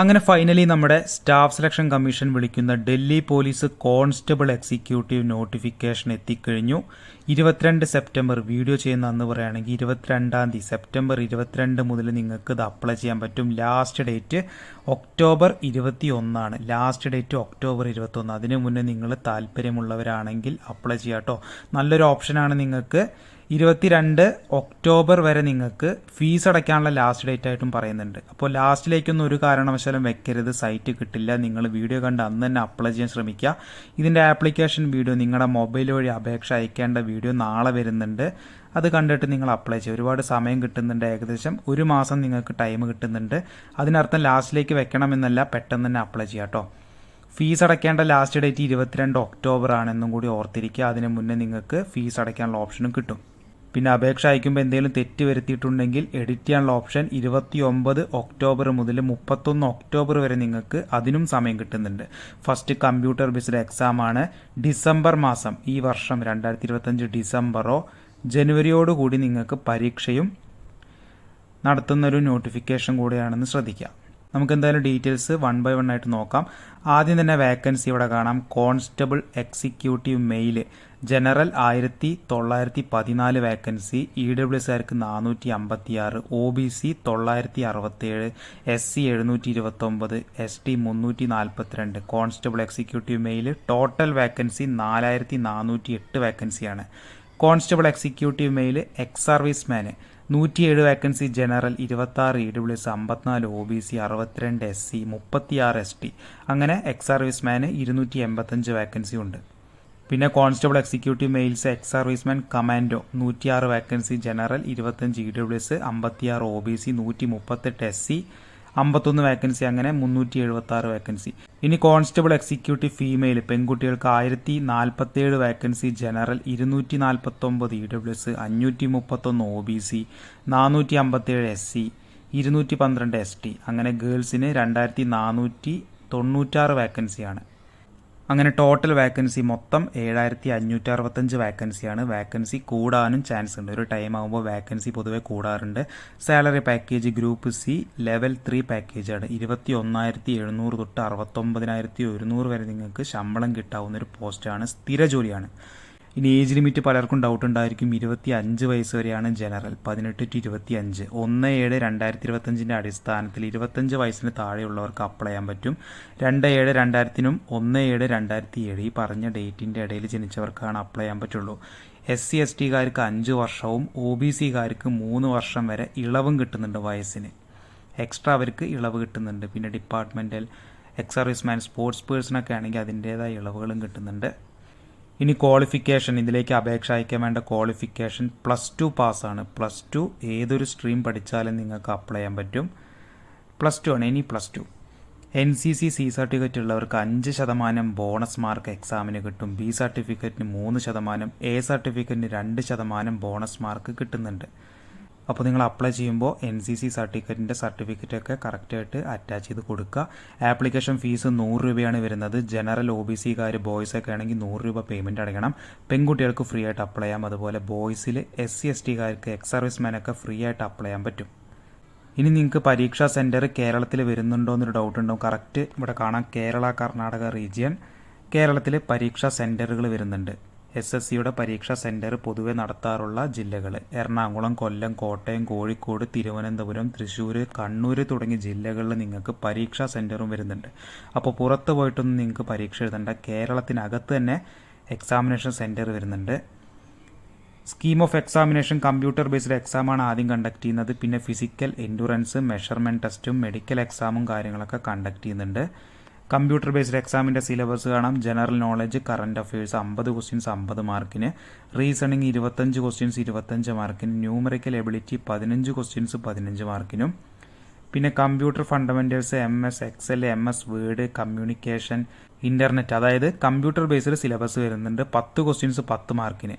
അങ്ങനെ ഫൈനലി നമ്മുടെ staff selection commission വിളിക്കുന്ന Delhi police constable executive notification എത്തിക്കഴിഞ്ഞു. ഇരുപത്തിരണ്ട് സെപ്റ്റംബർ വീഡിയോ ചെയ്യുന്ന അന്ന് പറയുകയാണെങ്കിൽ ഇരുപത്തിരണ്ടാം തീയതി സെപ്റ്റംബർ ഇരുപത്തിരണ്ട് മുതൽ നിങ്ങൾക്ക് ഇത് അപ്ലൈ ചെയ്യാൻ പറ്റും. ലാസ്റ്റ് ഡേറ്റ് ഒക്ടോബർ ഇരുപത്തി ഒന്നാണ് ലാസ്റ്റ് ഡേറ്റ് ഒക്ടോബർ ഇരുപത്തൊന്ന് അതിനു മുന്നേ നിങ്ങൾ താല്പര്യമുള്ളവരാണെങ്കിൽ അപ്ലൈ ചെയ്യാം കേട്ടോ നല്ലൊരു ഓപ്ഷനാണ് നിങ്ങൾക്ക് ഇരുപത്തിരണ്ട് ഒക്ടോബർ വരെ നിങ്ങൾക്ക് ഫീസ് അടയ്ക്കാനുള്ള ലാസ്റ്റ് ഡേറ്റ് ആയിട്ടും പറയുന്നുണ്ട്. അപ്പോൾ ലാസ്റ്റിലേക്കൊന്നും ഒരു കാരണവശാലും വെക്കരുത്. സൈറ്റ് കിട്ടില്ല. നിങ്ങൾ വീഡിയോ കണ്ട് അന്ന് തന്നെ അപ്ലൈ ചെയ്യാൻ ശ്രമിക്കുക. ഇതിന്റെ ആപ്ലിക്കേഷൻ വീഡിയോ നിങ്ങളുടെ മൊബൈൽ വഴി അപേക്ഷ അയക്കേണ്ട വീഡിയോ നാളെ വരുന്നുണ്ട്. അത് കണ്ടിട്ട് നിങ്ങൾ അപ്ലൈ ചെയ്യുക. ഒരുപാട് സമയം കിട്ടുന്നുണ്ട് ഏകദേശം. ഒരു മാസം നിങ്ങൾക്ക് ടൈം കിട്ടുന്നുണ്ട്. അതിനർത്ഥം ലാസ്റ്റിലേക്ക് വെക്കണമെന്നല്ല പെട്ടെന്ന് തന്നെ അപ്ലൈ ചെയ്യാം കേട്ടോ. ഫീസ് അടയ്ക്കേണ്ട ലാസ്റ്റ് ഡേറ്റ് ഇരുപത്തിരണ്ട് ഒക്ടോബർ ആണെന്നും കൂടി ഓർത്തിരിക്കുക. അതിന് മുന്നേ നിങ്ങൾക്ക് ഫീസ് അടയ്ക്കാനുള്ള ഓപ്ഷനും കിട്ടും. പിന്നെ അപേക്ഷ അയക്കുമ്പോൾ എന്തെങ്കിലും തെറ്റ് വരുത്തിയിട്ടുണ്ടെങ്കിൽ എഡിറ്റ് ചെയ്യാനുള്ള ഓപ്ഷൻ ഇരുപത്തി ഒമ്പത് ഒക്ടോബർ മുതൽ മുപ്പത്തൊന്ന് ഒക്ടോബർ വരെ നിങ്ങൾക്ക് അതിനും സമയം കിട്ടുന്നുണ്ട്. ഫസ്റ്റ് കമ്പ്യൂട്ടർ ബേസ്ഡ് എക്സാം ആണ്. ഡിസംബർ മാസം ഈ വർഷം രണ്ടായിരത്തി ഇരുപത്തഞ്ച് ഡിസംബറോ ജനുവരിയോടുകൂടി നിങ്ങൾക്ക് പരീക്ഷയും നടത്തുന്നൊരു നോട്ടിഫിക്കേഷൻ കൂടെയാണെന്ന് ശ്രദ്ധിക്കുക നമുക്ക് എന്തായാലും ഡീറ്റെയിൽസ് വൺ ബൈ വൺ ആയിട്ട് നോക്കാം. ആദ്യം തന്നെ വേക്കൻസി ഇവിടെ കാണാം. കോൺസ്റ്റബിൾ എക്സിക്യൂട്ടീവ് മെയിൽ ജനറൽ ആയിരത്തി തൊള്ളായിരത്തി പതിനാല് വേക്കൻസി ഇ ഡബ്ല്യു എസ്കാർക്ക് നാനൂറ്റി അമ്പത്തി ആറ് ഒ ബി സി തൊള്ളായിരത്തി അറുപത്തേഴ് എസ് സി എഴുന്നൂറ്റി ഇരുപത്തൊമ്പത് എസ് ടി മുന്നൂറ്റി നാൽപ്പത്തിരണ്ട് constable executive male total vacancy നാലായിരത്തി നാനൂറ്റി എട്ട് വേക്കൻസിയാണ് കോൺസ്റ്റബിൾ എക്സിക്യൂട്ടീവ് മെയിൽ എക്സ് സർവീസ്മാന് നൂറ്റിയേഴ് വേക്കൻസി ജനറൽ ഇരുപത്തി ആറ് ഇ ഡബ്ല്യു എസ് അമ്പത്തിനാല് ഒ ബി സി അറുപത്തിരണ്ട് എസ് സി മുപ്പത്തിയാറ് എസ് ടി അങ്ങനെ എക്സ് സർവീസ്മാന് ഇരുന്നൂറ്റി എൺപത്തഞ്ച് വേക്കൻസി ഉണ്ട്. പിന്നെ constable executive males ex serviceman commando നൂറ്റിയാറ് vacancy general ഇരുപത്തഞ്ച് ഇ ഡബ്ല്യു എസ് അമ്പത്തിയാറ് ഒ ബി സി നൂറ്റി മുപ്പത്തെട്ട് എസ് സി അമ്പത്തൊന്ന് വേക്കൻസി അങ്ങനെ മുന്നൂറ്റി എഴുപത്തി ആറ് വേക്കൻസി ഇനി കോൺസ്റ്റബിൾ എക്സിക്യൂട്ടീവ് ഫീമെയിൽ പെൺകുട്ടികൾക്ക് ആയിരത്തി നാൽപ്പത്തേഴ് വേക്കൻസി ജനറൽ ഇരുന്നൂറ്റി നാൽപ്പത്തൊമ്പത് ഇ ഡബ്ല്യു എസ് അഞ്ഞൂറ്റി മുപ്പത്തൊന്ന് ഒ ബി സി നാനൂറ്റി അമ്പത്തേഴ് എസ് സി ഇരുന്നൂറ്റി പന്ത്രണ്ട് എസ് ടി അങ്ങനെ ഗേൾസിന് രണ്ടായിരത്തി നാനൂറ്റി തൊണ്ണൂറ്റാറ് വേക്കൻസിയാണ് അങ്ങനെ ടോട്ടൽ വാക്കൻസി മൊത്തം ഏഴായിരത്തി അഞ്ഞൂറ്റി അറുപത്തഞ്ച് വാക്കൻസിയാണ് വാക്കൻസി കൂടാനും ചാൻസ് ഉണ്ട്. ഒരു ടൈം ആകുമ്പോൾ വാക്കൻസി പൊതുവെ കൂടാറുണ്ട്. Salary package group C level three പാക്കേജാണ് ഇരുപത്തി ഒന്നായിരത്തി എഴുന്നൂറ് തൊട്ട് അറുപത്തൊമ്പതിനായിരത്തി ഒരുന്നൂറ് വരെ നിങ്ങൾക്ക് ശമ്പളം കിട്ടാവുന്ന ഒരു പോസ്റ്റാണ് സ്ഥിര ജോലിയാണ്. ഇനി ഏജ് ലിമിറ്റ് പലർക്കും ഡൗട്ട് ഉണ്ടായിരിക്കും. ഇരുപത്തി അഞ്ച് വയസ്സ് വരെയാണ് ജനറൽ. പതിനെട്ട് ടു ഇരുപത്തി അഞ്ച് ഒന്ന് ഏഴ് രണ്ടായിരത്തി ഇരുപത്തഞ്ചിന്റെ അടിസ്ഥാനത്തിൽ ഇരുപത്തഞ്ച് വയസ്സിന് താഴെയുള്ളവർക്ക് അപ്ലൈ ചെയ്യാൻ പറ്റും. രണ്ട് ഏഴ് രണ്ടായിരത്തിനും ഒന്ന് ഏഴ് രണ്ടായിരത്തി ഏഴ് ഈ പറഞ്ഞ ഡേറ്റിന്റെ ഇടയിൽ ജനിച്ചവർക്കാണ് അപ്ലൈ ചെയ്യാൻ പറ്റുള്ളൂ. എസ് സി എസ് ടിക്കാർക്ക് അഞ്ച് വർഷവും ഒ ബി സിക്കാർക്ക് മൂന്ന് വർഷം വരെ ഇളവും കിട്ടുന്നുണ്ട് വയസ്സിന്. എക്സ്ട്രാ അവർക്ക് ഇളവ് കിട്ടുന്നുണ്ട്. പിന്നെ ഡിപ്പാർട്ട്മെന്റൽ എക്സ് സർവീസ്മാൻ സ്പോർട്സ് പേഴ്സണൊക്കെ ആണെങ്കിൽ അതിന്റേതായ ഇളവുകളും കിട്ടുന്നുണ്ട്. ഇനി ക്വാളിഫിക്കേഷൻ ഇതിലേക്ക് അപേക്ഷ അയക്കാൻ വേണ്ട ക്വാളിഫിക്കേഷൻ പ്ലസ് ടു പാസ്സാണ് പ്ലസ് ടു ഏതൊരു സ്ട്രീം പഠിച്ചാലും നിങ്ങൾക്ക് അപ്ലൈ ചെയ്യാൻ പറ്റും. പ്ലസ് ടു ആണ്. ഇനി plus two N C C C certificate ഉള്ളവർക്ക് അഞ്ച് ശതമാനം ബോണസ് മാർക്ക് എക്സാമിന് കിട്ടും. ബി സർട്ടിഫിക്കറ്റിന് മൂന്ന് ശതമാനം എ സർട്ടിഫിക്കറ്റിന് രണ്ട് ശതമാനം ബോണസ് മാർക്ക് കിട്ടുന്നുണ്ട്. അപ്പോൾ നിങ്ങൾ അപ്ലൈ ചെയ്യുമ്പോൾ എൻ സി സി സർട്ടിഫിക്കറ്റിന്റെ സർട്ടിഫിക്കറ്റൊക്കെ കറക്റ്റായിട്ട് അറ്റാച്ച് ചെയ്ത് കൊടുക്കുക. ആപ്ലിക്കേഷൻ ഫീസ് നൂറ് രൂപയാണ് വരുന്നത്. ജനറൽ ഒ ബി സിക്കാർ ബോയ്സ് ഒക്കെ ആണെങ്കിൽ നൂറ് രൂപ പേയ്മെന്റ് അടയ്ക്കണം. പെൺകുട്ടികൾക്ക് ഫ്രീ ആയിട്ട് അപ്ലൈ ചെയ്യാം. അതുപോലെ ബോയ്സിൽ എസ് സി എസ് ടിക്കാർക്ക് എക്സ് സർവീസ്മാനൊക്കെ ഫ്രീ ആയിട്ട് അപ്ലൈ ചെയ്യാൻ പറ്റും. ഇനി നിങ്ങൾക്ക് പരീക്ഷാ സെന്റർ കേരളത്തിൽ വരുന്നുണ്ടോ എന്നൊരു ഡൗട്ട് ഉണ്ടോ കറക്റ്റ് ഇവിടെ കാണാം. കേരള കർണാടക റീജിയൻ കേരളത്തിൽ പരീക്ഷാ സെന്ററുകൾ വരുന്നുണ്ട്. എസ് എസ് സിയുടെ പരീക്ഷാ സെന്റർ പൊതുവെ നടത്താറുള്ള ജില്ലകൾ എറണാകുളം കൊല്ലം കോട്ടയം കോഴിക്കോട് തിരുവനന്തപുരം തൃശ്ശൂർ കണ്ണൂർ തുടങ്ങിയ ജില്ലകളിൽ നിങ്ങൾക്ക് പരീക്ഷാ സെന്ററും വരുന്നുണ്ട്. അപ്പോൾ പുറത്ത് പോയിട്ടൊന്നും നിങ്ങൾക്ക് പരീക്ഷ എഴുതണ്ട. കേരളത്തിനകത്ത് തന്നെ എക്സാമിനേഷൻ സെന്റർ വരുന്നുണ്ട്. Scheme of examination computer based എക്സാമാണ് ആദ്യം കണ്ടക്ട് ചെയ്യുന്നത്. പിന്നെ ഫിസിക്കൽ എൻഡുറൻസ് മെഷർമെന്റ് ടെസ്റ്റും മെഡിക്കൽ എക്സാമും കാര്യങ്ങളൊക്കെ കണ്ടക്ട് ചെയ്യുന്നുണ്ട്. കമ്പ്യൂട്ടർ ബേസ്ഡ് എക്സാമിന്റെ സിലബസ് കാണാം. ജനറൽ നോളജ് കറണ്ട് അഫയേഴ്സ് അമ്പത് ക്വസ്റ്റ്യൻസ് അമ്പത് മാർക്കിന് റീസണിങ് ഇരുപത്തഞ്ച് ക്വസ്റ്റ്യൻസ് ഇരുപത്തഞ്ച് മാർക്കിന് ന്യൂമറിക്കൽ എബിലിറ്റി പതിനഞ്ച് ക്വസ്റ്റ്യൻസ് പതിനഞ്ച് മാർക്കിനും പിന്നെ computer fundamentals M S Excel M S Word communication internet അതായത് കമ്പ്യൂട്ടർ ബേസ്ഡ് സിലബസ് വരുന്നുണ്ട്. പത്ത് ക്വസ്റ്റ്യൻസ് പത്ത് മാർക്കിന്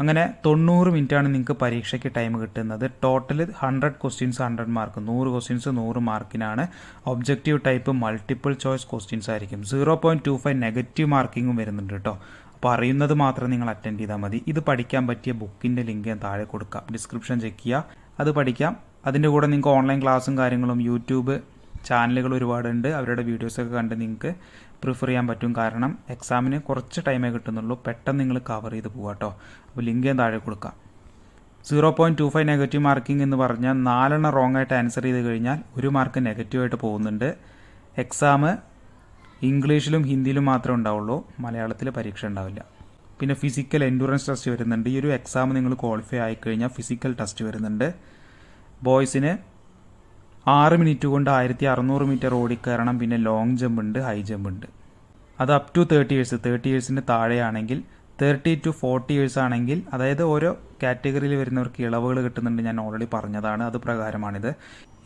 അങ്ങനെ തൊണ്ണൂറ് മിനിറ്റാണ് നിങ്ങൾക്ക് പരീക്ഷയ്ക്ക് ടൈം കിട്ടുന്നത്. Total hundred questions hundred mark നൂറ് ക്വസ്റ്റ്യൻസ് നൂറ് മാർക്കിനാണ് objective type multiple choice questions ആയിരിക്കും. Zero point two five negative മാർക്കിങ്ങും വരുന്നുണ്ട് കേട്ടോ അപ്പോൾ അറിയുന്നത് മാത്രം നിങ്ങൾ അറ്റൻഡ് ചെയ്താൽ മതി. ഇത് പഠിക്കാൻ പറ്റിയ ബുക്കിന്റെ ലിങ്ക് ഞാൻ താഴെ കൊടുക്കാം. ഡിസ്ക്രിപ്ഷൻ ചെക്ക് ചെയ്യുക അത് പഠിക്കാം. അതിന്റെ കൂടെ നിങ്ങൾക്ക് ഓൺലൈൻ ക്ലാസ്സും കാര്യങ്ങളും യൂട്യൂബ് ചാനലുകൾ ഒരുപാടുണ്ട്. അവരുടെ വീഡിയോസൊക്കെ കണ്ട് നിങ്ങൾക്ക് പ്രിഫർ ചെയ്യാൻ പറ്റും. കാരണം എക്സാമിന് കുറച്ച് ടൈമേ കിട്ടുന്നുള്ളൂ. പെട്ടെന്ന് നിങ്ങൾ കവർ ചെയ്ത് പോകാം കേട്ടോ അപ്പോൾ ലിങ്ക് ഞാൻ താഴെ കൊടുക്കാം. Zero point two five negative marking എന്ന് പറഞ്ഞാൽ നാലെണ്ണം റോങ് ആയിട്ട് ആൻസർ ചെയ്ത് കഴിഞ്ഞാൽ ഒരു മാർക്ക് നെഗറ്റീവായിട്ട് പോകുന്നുണ്ട്. എക്സാം ഇംഗ്ലീഷിലും ഹിന്ദിയിലും മാത്രമേ ഉണ്ടാവുള്ളൂ. മലയാളത്തിൽ പരീക്ഷ ഉണ്ടാവില്ല. പിന്നെ ഫിസിക്കൽ എൻഡുറൻസ് ടെസ്റ്റ് വരുന്നുണ്ട്. ഈ ഒരു എക്സാം നിങ്ങൾ ക്വാളിഫൈ ആയിക്കഴിഞ്ഞാൽ ഫിസിക്കൽ ടെസ്റ്റ് വരുന്നുണ്ട്. ബോയ്സിന് ആറ് മിനിറ്റ് കൊണ്ട് ആയിരത്തി അറുന്നൂറ് മീറ്റർ ഓടിക്കയറണം. പിന്നെ ലോങ് ജമ്പ് ഉണ്ട് ഹൈ ജമ്പ് ഉണ്ട്. അത് up to thirty years thirty ഇയേഴ്സിന് താഴെയാണെങ്കിൽ തേർട്ടി ടു ഫോർട്ടി ഇയേഴ്സ് ആണെങ്കിൽ അതായത് ഓരോ കാറ്റഗറിയിൽ വരുന്നവർക്ക് ഇളവുകൾ കിട്ടുന്നുണ്ട് ഞാൻ ഓൾറെഡി പറഞ്ഞതാണ്. അത് പ്രകാരമാണിത്.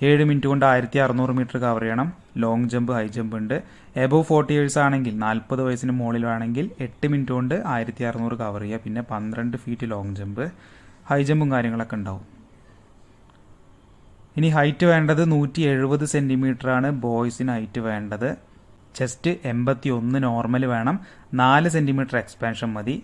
ഏഴ് മിനിറ്റ് കൊണ്ട് ആയിരത്തി അറുന്നൂറ് മീറ്റർ കവർ ചെയ്യണം. ലോങ് ജമ്പ് ഹൈ ജമ്പ് ഉണ്ട്. എബവ് ഫോർട്ടി ഇയേഴ്സ് ആണെങ്കിൽ നാൽപ്പത് വയസ്സിന് മുകളിലാണെങ്കിൽ എട്ട് മിനിറ്റ് കൊണ്ട് ആയിരത്തി അറുന്നൂറ് കവർ ചെയ്യുക. പിന്നെ പന്ത്രണ്ട് ഫീറ്റ് ലോങ് ജമ്പ് ഹൈ ജമ്പും കാര്യങ്ങളൊക്കെ ഉണ്ടാവും. ഇനി ഹൈറ്റ് വേണ്ടത് നൂറ്റി എഴുപത് സെന്റിമീറ്ററാണ് ബോയ്സിന് ഹൈറ്റ് വേണ്ടത്. ചെസ്റ്റ് എൺപത്തി ഒന്ന് നോർമൽ വേണം. നാല് സെന്റിമീറ്റർ എക്സ്പാൻഷൻ മതി.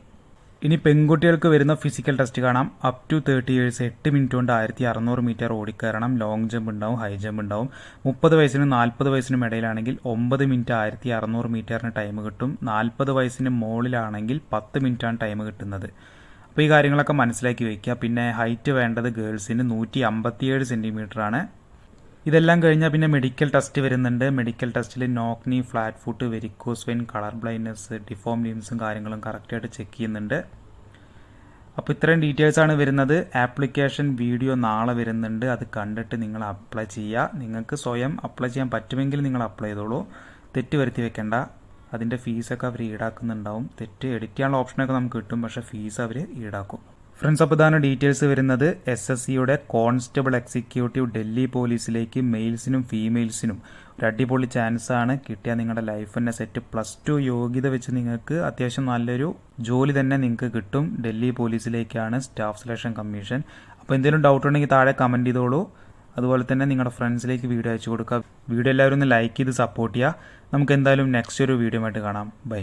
ഇനി പെൺകുട്ടികൾക്ക് വരുന്ന ഫിസിക്കൽ ടെസ്റ്റ് കാണാം. അപ് ടു തേർട്ടി ഇയേഴ്സ് എട്ട് മിനിറ്റ് കൊണ്ട് ആയിരത്തി അറുന്നൂറ് മീറ്റർ ഓടിക്കയറണം. ലോങ് ജമ്പ് ഉണ്ടാവും ഹൈ ജമ്പ് ഉണ്ടാവും. മുപ്പത് വയസ്സിനും നാൽപ്പത് വയസ്സിനും ഇടയിലാണെങ്കിൽ ഒമ്പത് മിനിറ്റ് ആയിരത്തി അറുന്നൂറ് മീറ്ററിന് ടൈം കിട്ടും. നാൽപ്പത് വയസ്സിന് മുകളിലാണെങ്കിൽ പത്ത് മിനിറ്റാണ് ടൈം കിട്ടുന്നത്. അപ്പോൾ ഈ കാര്യങ്ങളൊക്കെ മനസ്സിലാക്കി വയ്ക്കുക പിന്നെ ഹൈറ്റ് വേണ്ടത് ഗേൾസിന് നൂറ്റി അമ്പത്തിയേഴ് സെന്റിമീറ്റർ ആണ്. ഇതെല്ലാം കഴിഞ്ഞാൽ പിന്നെ മെഡിക്കൽ ടെസ്റ്റ് വരുന്നുണ്ട്. മെഡിക്കൽ ടെസ്റ്റിൽ knock knee flat foot varicose vein colour blindness deform ലിംസും കാര്യങ്ങളും കറക്റ്റായിട്ട് ചെക്ക് ചെയ്യുന്നുണ്ട്. അപ്പോൾ ഇത്രയും ആണ് വരുന്നത്. ആപ്ലിക്കേഷൻ വീഡിയോ നാളെ വരുന്നുണ്ട്. അത് കണ്ടിട്ട് നിങ്ങൾ അപ്ലൈ ചെയ്യുക. നിങ്ങൾക്ക് സ്വയം അപ്ലൈ ചെയ്യാൻ പറ്റുമെങ്കിൽ നിങ്ങൾ അപ്ലൈ ചെയ്തോളൂ. തെറ്റ് വരുത്തി വെക്കേണ്ട. അതിന്റെ ഫീസൊക്കെ അവർ ഈടാക്കുന്നുണ്ടാവും. തെറ്റ് എഡിറ്റ് ചെയ്യാനുള്ള ഓപ്ഷനൊക്കെ നമുക്ക് കിട്ടും. പക്ഷേ ഫീസ് അവർ ഈടാക്കും. ഫ്രണ്ട്സ് അപ്പോൾ ഇതാണ് ഡീറ്റെയിൽസ് വരുന്നത്. എസ് എസ് സിയുടെ കോൺസ്റ്റബിൾ എക്സിക്യൂട്ടീവ് ഡൽഹി പോലീസിലേക്ക് മെയിൽസിനും ഫീമെയിൽസിനും ഒരു അടിപൊളി ചാൻസ് ആണ്. കിട്ടിയാൽ നിങ്ങളുടെ ലൈഫ് തന്നെ സെറ്റ് പ്ലസ് ടു യോഗ്യത വെച്ച് നിങ്ങൾക്ക് അത്യാവശ്യം നല്ലൊരു ജോലി തന്നെ നിങ്ങൾക്ക് കിട്ടും. ഡൽഹി പോലീസിലേക്കാണ് സ്റ്റാഫ് സെലക്ഷൻ കമ്മീഷൻ അപ്പോൾ എന്തെങ്കിലും ഡൗട്ട് ഉണ്ടെങ്കിൽ താഴെ കമന്റ് ചെയ്തോളൂ. അതുപോലെ തന്നെ നിങ്ങളുടെ ഫ്രണ്ട്സിലേക്ക് വീഡിയോ അയച്ചു കൊടുക്കുക. വീഡിയോ എല്ലാവരും ഒന്ന് ലൈക്ക് ചെയ്ത് സപ്പോർട്ട് ചെയ്യുക. നമുക്ക് എന്തായാലും നെക്സ്റ്റ് ഒരു വീഡിയോ ആയിട്ട് കാണാം. ബൈ